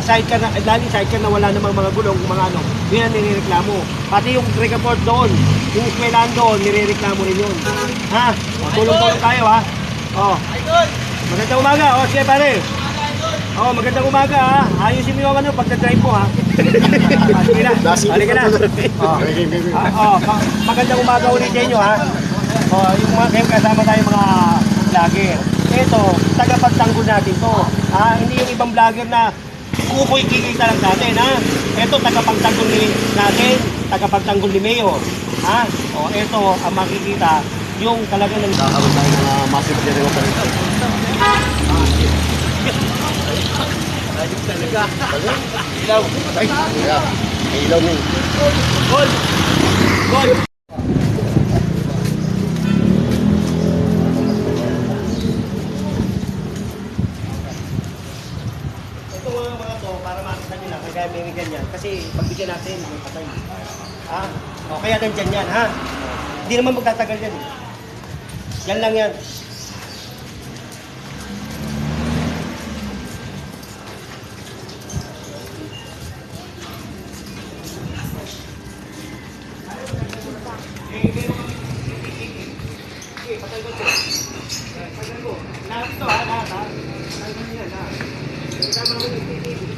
sidecar na, eh, laging sidecar na wala namang mga gulong, mga ano, yun ang nirereklamo. Pati yung Regaport doon, yung eskwelahan doon, nirereklamo rin yun. Ha? O, tulong-tulong tayo ha. O. Magandang umaga. O, sige pare. O, magandang umaga ha. Ayusin mo yung ano, pagka-drive mo ha. Ah, Sige na. Halika na. O. Ah, oh, ma- magandang umaga ulit sa inyo ha. Oh, yung mga kayo kasama tayo mga vlogger. Ito, tagapagtanggol natin to. Ha, hindi yung ibang vlogger na kukoy kikita lang natin ha. Ito tagapagtanggol ni natin, tagapagtanggol ni Mayor. Ha? Oh, ito ang makikita yung talaga ng Nakakabot tayo ng uh, massive general pa rin. Ilaw. Ay, ilaw yun. Gol! Gol! Kasi pagbigyan natin, may patay. Ha? O kaya nandyan yan, ha? Hindi naman magtatagal yan. Yan lang yan. Okay, patay ko to. Patay ko. Lahat to, ha? Lahat, ha? Patay ko yan, ha? Kasama ko yung TTV.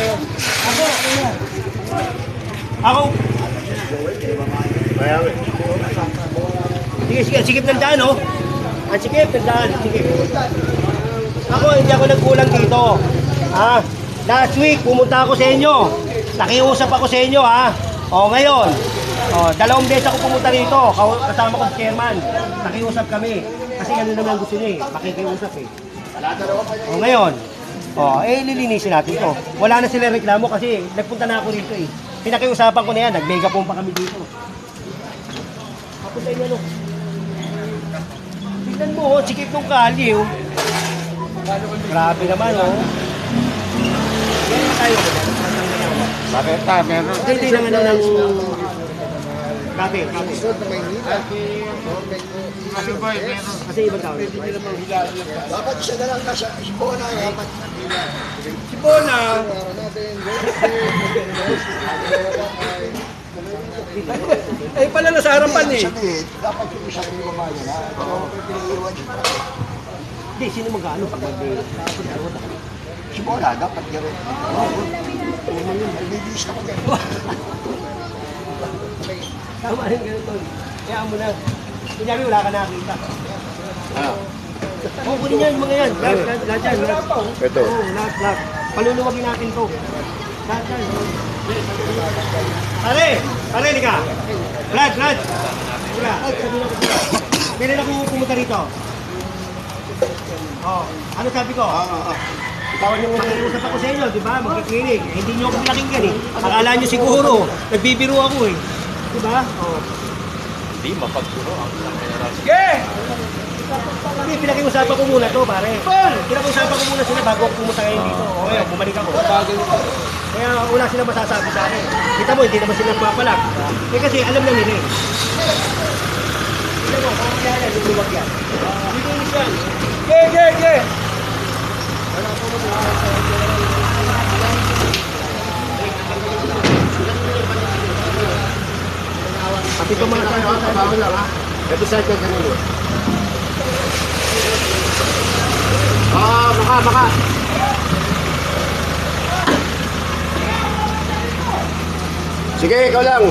Ako, ako, Kaya, eh. Sige, sige, sikip ng daan, oh. Ang sikip ng daan, sige. Ako, hindi ako nagkulang dito. Ha? Last week, pumunta ako sa inyo. Nakiusap ako sa inyo, ha? O, ngayon. O, dalawang beses ako pumunta rito. Kasama ko si chairman. Nakiusap kami. Kasi ano naman gusto niya, eh. Makikiusap, eh. O, ngayon. O, eh, lilinisin natin to. Wala na sila reklamo kasi nagpunta na ako rito, eh. Pinakiusapan ko na yan. Nag-megapon pa kami dito. Tapos ay ano. Tignan mo, oh, sikip ng kali, oh. Grabe naman, oh. Na tayo. Bakit ta? Meron. Hindi lang ano ng... Kape, kape. Kasi boy, meron. Kasi ibang tao. Dapat siya na lang kasi Ibona dapat. Si Bona! Ay pala nasa harapan eh. Dapat yung isa yung lumayo na. Iniiwan siya. Hindi, sino mag-ano pag mag- Ibona, dapat gawin. Nagbibis ako dyan. Tama rin ganito. Kaya mo na. Kunyari wala ka nakita. Ah, Oo, kunin yan, mga yan. Lahat, lahat, lahat yan. Ito. Oo, lahat, lahat. Paluluwagin natin to. Lahat yan. Pare! Pare, lika! Brad, Brad! Ko sila. Kailan ako pumunta rito? Oh, ano sabi ko? Bawal yung makiusap ako sa inyo, di ba? Magkikinig. Hindi nyo ako pinakinggan eh. Akala nyo siguro, nagbibiro ako eh. Di ba? Oh. Hindi, mapagpuro ang Sige! Hindi, pinakiusapan ko muna to, pare. Pinakiusapan ko muna sila bago ako pumunta ngayon dito. O ngayon, bumalik ako. Kaya wala silang masasabi sa akin. Kita mo, hindi naman sila papalag. Eh kasi alam na nila eh. Tignan mo, parang yan, yan, luluwag yan. Linis yan. Ge, ge, ge! Pati itong mga lang ha. Ito sa akin kanino. Ah, maka, maka. Sige, ikaw lang.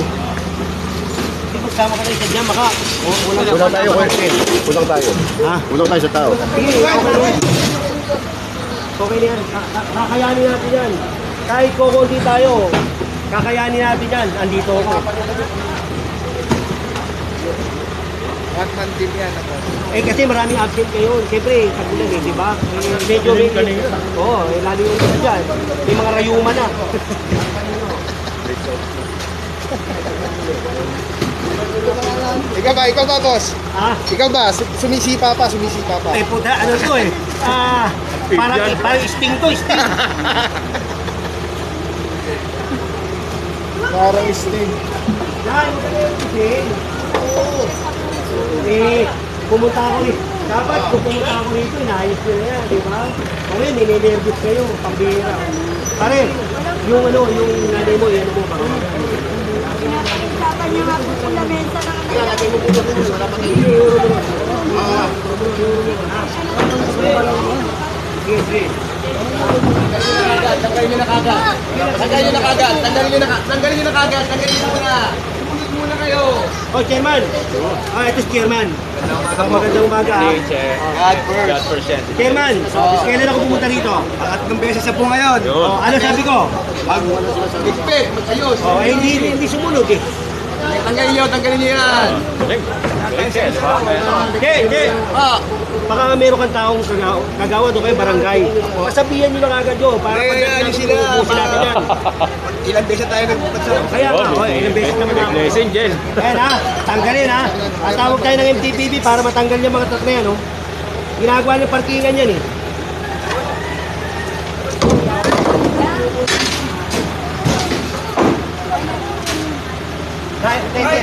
Magsama ka tayo sa dyan, maka. Walang Kulang tayo, Quentin. Kulang tayo. Ha? Kulang tayo sa tao. Okay na yan. Ka- ka- Kakayanin natin yan. Kahit kukunti tayo, kakayanin natin yan. Andito ako. One man team yan ako. Eh kasi maraming absent ngayon. Siyempre, kagulan eh, di ba? Eh, medyo may... Oo, oh, eh, lalo yung isa dyan. May mga rayuma na. Ikaw ba? Ikaw ba, boss? ah, Ikaw ba? Su- Sumisipa pa, sumisipa pa. eh puta, ano to eh. Ah, parang, parang sting to, sting. Parang sting. Yan, kasi. Eh, pumunta ako rin. Dapat kung pumunta ako rito, inaayos ko na yan, di ba? O ngayon, nininervous kayo, pambira. Pare, yung ano, yung nanay mo, yan mo, baka Pinapag-usapan niya nga po sa lamesa ng Sige, sige. Tanggalin nyo na kagad. Tanggalin nyo na kagad. Tanggalin nyo na kagad. Tanggalin nyo na kagad. Tanggalin nyo muna. Tumulit muna kayo. Oh, chairman. Ah, ito si chairman. Ang magandang umaga. ah. God first. Chairman, kailan ako pumunta rito? Tatlong beses na po ngayon. Oh, ano sabi ko? Pag ligpit, magayos. Oh, eh, hindi, hindi sumunod eh. Tanggalin nyo, tanggalin nyo yan. Hindi, hindi. Ah, Baka meron kang taong kagawa, doon kayo barangay. Pasabihan nyo lang agad yun. Para pag ano sila, yan. ilang beses tayo nagpapasal. Kaya nga, oh, ilang beses naman ako. Ayan ha, tanggalin ha. At tawag tayo ng MTPB para matanggal yung mga truck na yan. Oh. Ginagawa niyo parkingan yan eh. Right, okay,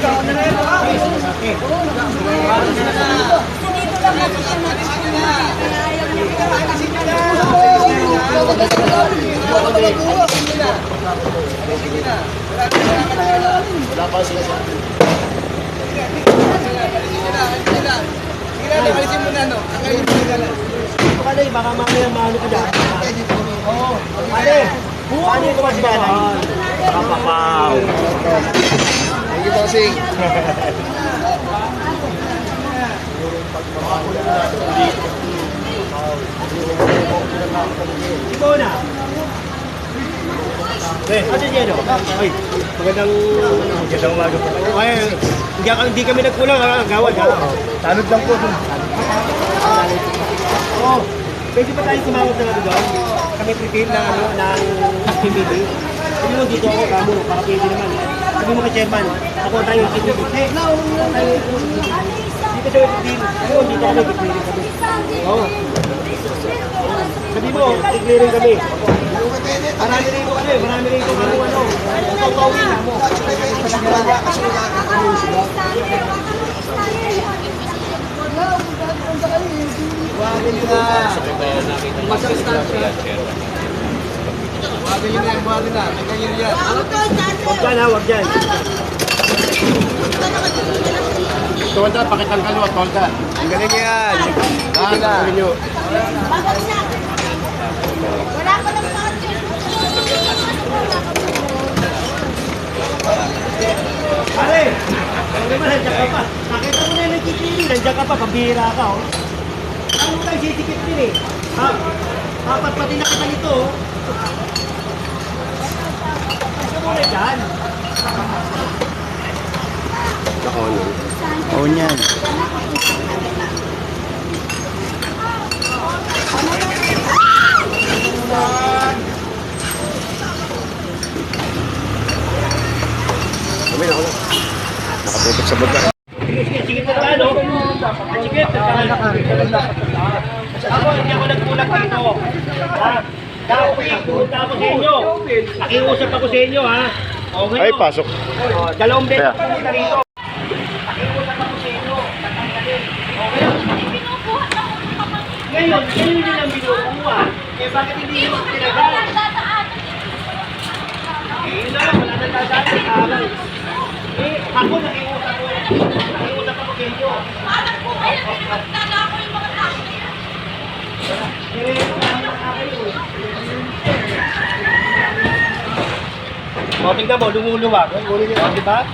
okay, okay. Okay. Dito lang kasi siya na kaya ayaw niya Alisin mo na, no? Tanggalin mo na. Pare, baka mamaya mahalo ka dyan. Oo. Pare, paano yung kumasigalan? Kapapaw. Thank you, bossing. Ikaw na. Eh, ano yan o? Ay, magandang... Magandang umaga po. Ay, hindi, hindi kami nagkulang ha, gawad ha. Tanod lang po. Oo. Pwede ba tayo tumawag na ano doon? Kami prepare na ano, ng PBB. Sabi mo dito ako, kamo, para pwede naman. Sabi mo kay chairman, ako tayo yung PBB. Eh, ako tayo yung PBB. Sabi mo, dito kami, prepare kami. Oo. Sabi mo, i-clearing kami. Marami rin ko ano eh, marami rin ko ano ano. Pauwi na mo. Buwagin nyo na. Nyo na yan, buwagin na. Nyo yan. Huwag dyan ha, huwag dyan. Tolda, pakitanggal mo, tolda. Tanggalin nyo yan. Ah, nyo. Wala pa lang sa Pare, ano naman, nandiyan ka pa. Nakita mo na yung nagkikili, nandiyan ka pa, pabihira ka oh. Ano tayo sisikip din eh. Ha? Dapat pati nakita nito oh. Gusto mo na dyan. Nako, ano. Kami na ako na. Nakaputok sa baga. Sige, sige na tayo, no? Sige, Ako, hindi ako nagkulang dito. Ha? Dapat pumunta ako sa inyo. Nakiusap ako sa inyo, ha? Okay, Ay, pasok. Oh, dalawang beses ako rito. Ngayon, ngayon nyo lang binukuha. Eh, bakit hindi nyo tinagal? Eh, yun na lang, wala nang dadaan. Tama. Eh, ako nakiusap ko. Nakiusap ako sa inyo. O, tingnan mo, lumuluwag. Ulit yun, di ba?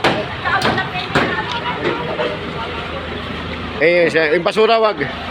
Eh, yung basura, wag.